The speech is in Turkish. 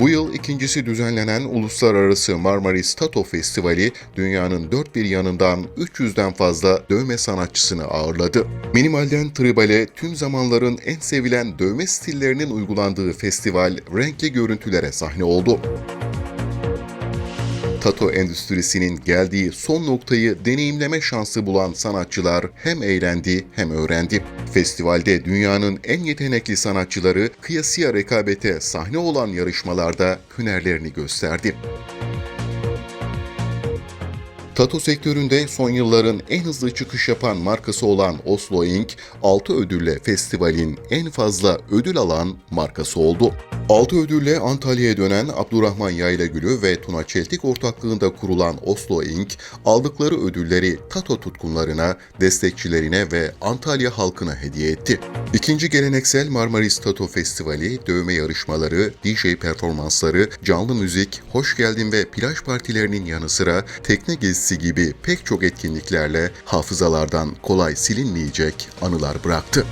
Bu yıl ikincisi düzenlenen Uluslararası Marmaris Tato Festivali dünyanın dört bir yanından 300'den fazla dövme sanatçısını ağırladı. Minimalden tribale tüm zamanların en sevilen dövme stillerinin uygulandığı festival renkli görüntülere sahne oldu. Tato endüstrisinin geldiği son noktayı deneyimleme şansı bulan sanatçılar hem eğlendi hem öğrendi. Festivalde dünyanın en yetenekli sanatçıları kıyasıya rekabete sahne olan yarışmalarda hünerlerini gösterdi. Tato sektöründe son yılların en hızlı çıkış yapan markası olan Oslo Inc. 6 ödülle festivalin en fazla ödül alan markası oldu. 6 ödülle Antalya'ya dönen Abdurrahman Yaylagülü ve Tuna Çeltik ortaklığında kurulan Oslo Inc. aldıkları ödülleri Tato tutkunlarına, destekçilerine ve Antalya halkına hediye etti. İkinci geleneksel Marmaris Tato Festivali, dövme yarışmaları, DJ performansları, canlı müzik, hoş geldin ve plaj partilerinin yanı sıra tekne gezisi gibi pek çok etkinliklerle hafızalardan kolay silinmeyecek anılar bıraktı.